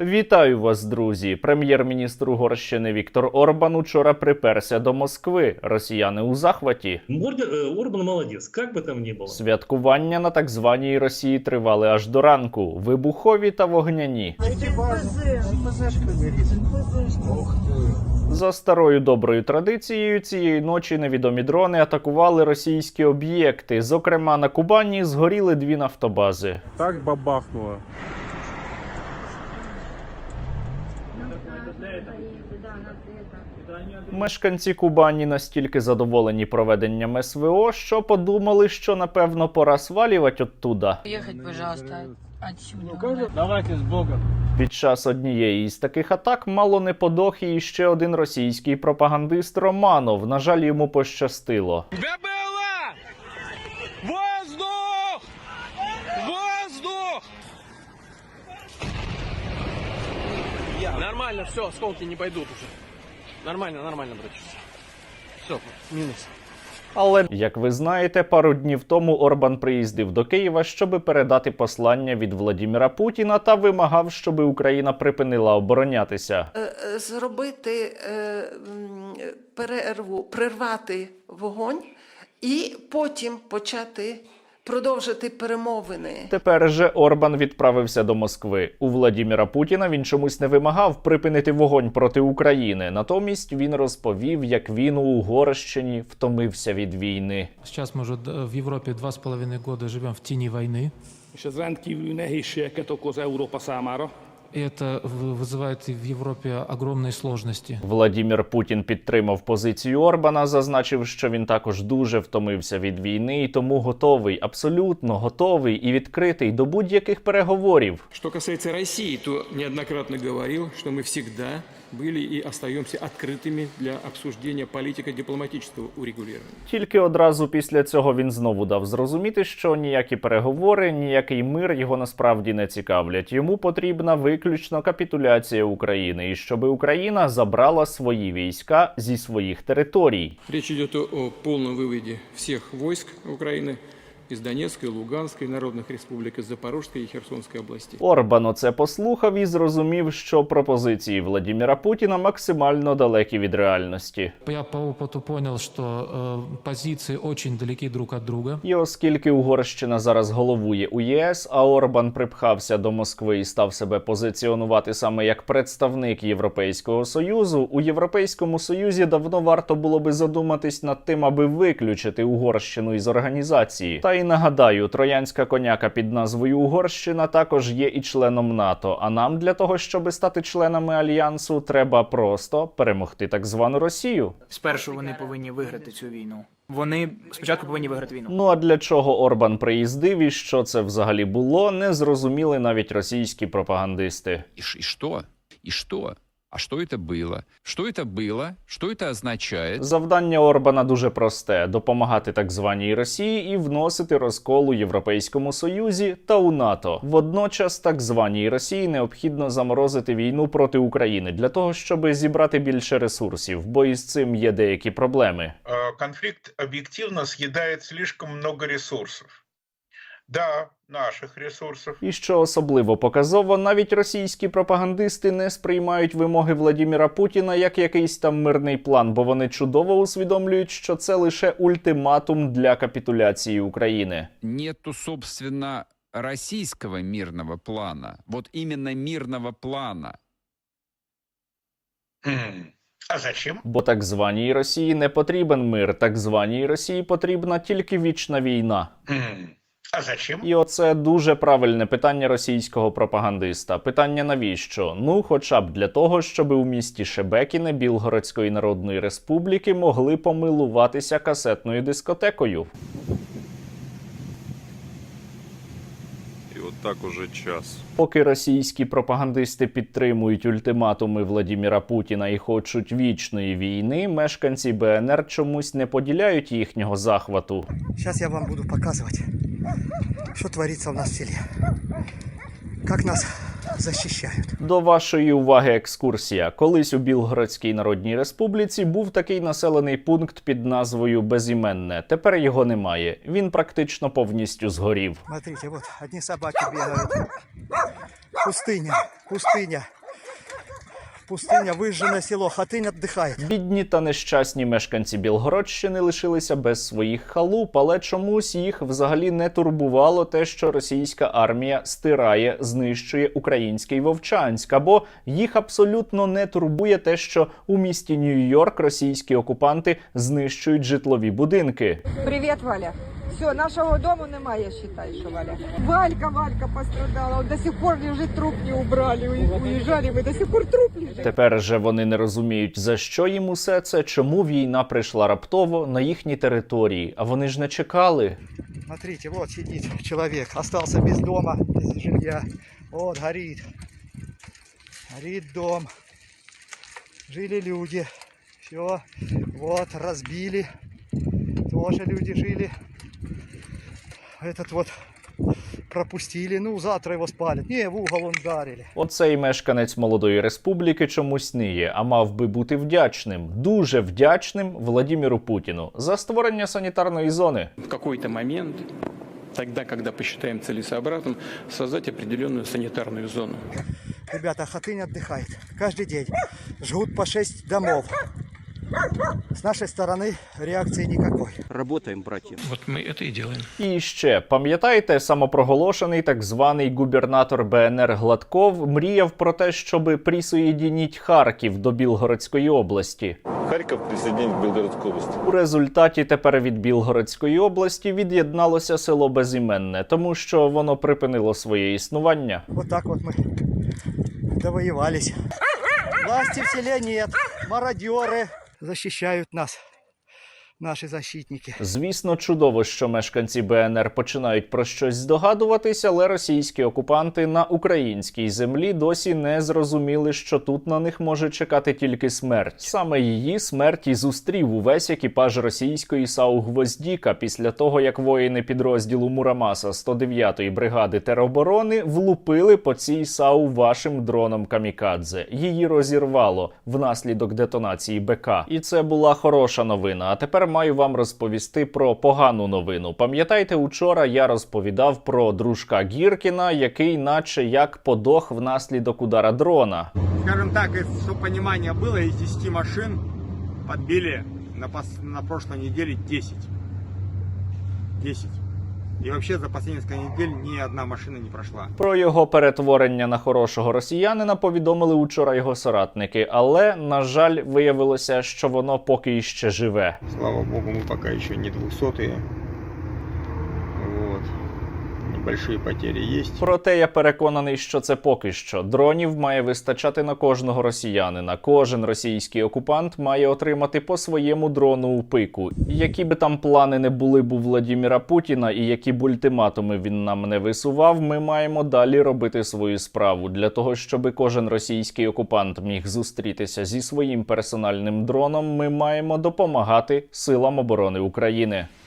Вітаю вас, друзі! Прем'єр-міністр Угорщини Віктор Орбан учора приперся до Москви. Росіяни у захваті. Мордер, э, Орбан молодец, как бы там ни было. Святкування на так званій Росії тривали аж до ранку. Вибухові та вогняні. За старою доброю традицією, цієї ночі невідомі дрони атакували російські об'єкти. Зокрема, на Кубані згоріли дві нафтобази. Так бабахнуло. Мешканці Кубані настільки задоволені проведенням СВО, що подумали, що напевно пора свалювати оттуда. Уехать, пожалуйста, отсюда. Давайте с Богом. Під час однієї із таких атак мало не подох і ще один російський пропагандист Романов. На жаль, йому пощастило. Нормально, все, осколки не пойдут уже. Нормально, нормально, братишка. Все, минус. Але як ви знаєте, пару днів тому Орбан приїздив до Києва, щоби передати послання від Владіміра Путіна та вимагав, щоби Україна припинила оборонятися. е, е, зробити е, перерву, прервати вогонь і потім почати продовжити перемовини. Тепер же Орбан відправився до Москви. У Владіміра Путіна він чомусь не вимагав припинити вогонь проти України. Натомість він розповів, як він у Угорщині втомився від війни. Зараз уже в Європі два з половиною роки живемо в тіні війни. és ez rendkívüli nehézségeket okoz Європа számára. И это в- вызывает и в Европе огромные сложности. Владімір Путін підтримав позицію Орбана, зазначив, що він також дуже втомився від війни і тому готовий, абсолютно готовий і відкритий до будь-яких переговорів. Что касается России, то неоднократно говорил, что мы всегда были и остаемся открытыми для обсуждения политико-дипломатического урегулирования. Тільки одразу після цього він знову дав зрозуміти, що ніякі переговори, ніякий мир його насправді не цікавлять. Йому потрібна виключно капітуляція України, і щоби Україна забрала свої війська зі своїх територій. Речь идет о, о полном выводе всех войск Украины из Донецкой, Луганской, народных республик, из Запорожской и Херсонской областей. Орбан оце послухав і зрозумів, що пропозиції Владіміра Путіна максимально далекі від реальності. Я по опыту понял, что э, позиции очень далеки друг от друга. І оскільки Угорщина зараз головує у ЄС, а Орбан припхався до Москви і став себе позиціонувати саме як представник Європейського союзу, у Європейському Союзі давно варто було би задуматись над тим, аби виключити Угорщину із організації. Та й нагадаю, троянська коняка під назвою Угорщина також є і членом НАТО. А нам для того, щоб стати членами альянсу, треба просто перемогти так звану Росію. Спершу вони повинні виграти цю війну. Вони спочатку повинні виграти війну. Ну а для чого Орбан приїздив і що це взагалі було, не зрозуміли навіть російські пропагандисти. Ш- и что? И что? А что это было? Что это было? Что это означает? Завдання Орбана дуже просте: допомагати так званій Росії і вносити розкол у Європейському Союзі та у НАТО. Водночас, так званій Росії необхідно заморозити війну проти України для того, щоб зібрати більше ресурсів, бо із цим є деякі проблеми. Э, конфликт объективно съедает слишком много ресурсов. Да, наших ресурсов. І що особливо показово, навіть російські пропагандисти не сприймають вимоги Владіміра Путіна як якийсь там мирний план, бо вони чудово усвідомлюють, що це лише ультиматум для капітуляції України. Нету, собственно, российского мирного плана. Вот именно мирного плана. М, А зачем? Бо так званій Росії не потрібен мир, так званій Росії потрібна тільки вічна війна. М, А зачем? І оце дуже правильне питання російського пропагандиста. Питання навіщо? Ну, хоча б для того, щоб у місті Шебекіне Білгородської Народної Республіки могли помилуватися касетною дискотекою. И вот так уже час. Поки російські пропагандисти підтримують ультиматуми Владіміра Путіна і хочуть вічної війни, мешканці БНР чомусь не поділяють їхнього захвату. Зараз я вам буду показувати, що твориться в нас в селі. Як нас захищають. До вашої уваги екскурсія. Колись у Білгородській Народній Республіці був такий населений пункт під назвою Безіменне. Тепер його немає. Він практично повністю згорів. Смотрите, вот одни собаки бегают. Пустыня, пустыня Пустыня, выжженное село, Хатынь отдыхает. Бідні та нещасні мешканці Білгородщини лишилися без своїх халуп, але чомусь їх взагалі не турбувало те, що російська армія стирає, знищує український Вовчанськ, або їх абсолютно не турбує те, що у місті Нью-Йорк російські окупанти знищують житлові будинки. Привіт, Валя. Все, нашого дому немає, считай, що Валя. Валька, Валька пострадала. Он до сих пор лежит, труп не убрали. У- Уезжали мы, до сих пор труп лежит. Тепер же вони не розуміють, за що їм усе це, чому війна прийшла раптово на їхні території. А вони ж не чекали. Смотрите, вот сидит человек, остался без дома, без жилья. Вот горит. Горит дом. Жили люди. Все. Вот, разбили. Тоже люди жили. Этот вот пропустили. Ну, завтра его спалят. Не, в угол он ударили. Оцей мешканець молодої республіки чомусь ниє, а мав би бути вдячним, дуже вдячним Владіміру Путіну за створення санітарної зони. В какой-то момент, тогда, когда посчитаем целесообразным, создать определенную санитарную зону. Ребята, Хатынь отдыхает. Каждый день. Жгут по 6 домов. С нашей стороны реакции никакой. Работаем, братья. Вот мы это и делаем. І ще пам'ятаєте, самопроголошений так званий губернатор БНР Гладков мріяв про те, щоб присоєдініть Харків до Білгородської області. Харьков присоединен к Белгородской области. У результаті тепер від Білгородської області від'єдналося село Безіменне, тому що воно припинило своє існування. Вот так вот мы довоевались. Власти в селе нет. Мародеры защищают нас. Наши защитники. Звісно, чудово, що мешканці БНР починають про щось здогадуватись, але російські окупанти на українській землі досі не зрозуміли, що тут на них може чекати тільки смерть. Саме її смерть і зустрів увесь екіпаж російської САУ Гвоздіка після того, як воїни підрозділу Мурамаса 109-ї бригади тероборони влупили по цій САУ вашим дроном камікадзе. Її розірвало внаслідок детонації БК. І це була хороша новина. А тепер маю вам розповісти про погану новину. Пам'ятаєте, учора я розповідав про дружка Гіркіна, який, наче як подох внаслідок удара дрона. Скажем так, щоб понимание было, із 10 машин підбили на, пос- на прошлой неделе 10. 10. И вообще за останні несколько недель ні одна машина не пройшла. Про його перетворення на хорошого росіянина повідомили учора його соратники, але на жаль, виявилося, що воно поки іще живе. Слава богу, ми пока ще не 200 Вот. Небольшие потери есть. Проте я переконаний, що це поки що. Дронів має вистачати на кожного росіянина. Кожен російський окупант має отримати по своєму дрону у пику. Які би там плани не були б у Владіміра Путіна, і які б ультиматуми він нам не висував, ми маємо далі робити свою справу для того, щоб кожен російський окупант міг зустрітися зі своїм персональним дроном. Ми маємо допомагати силам оборони України.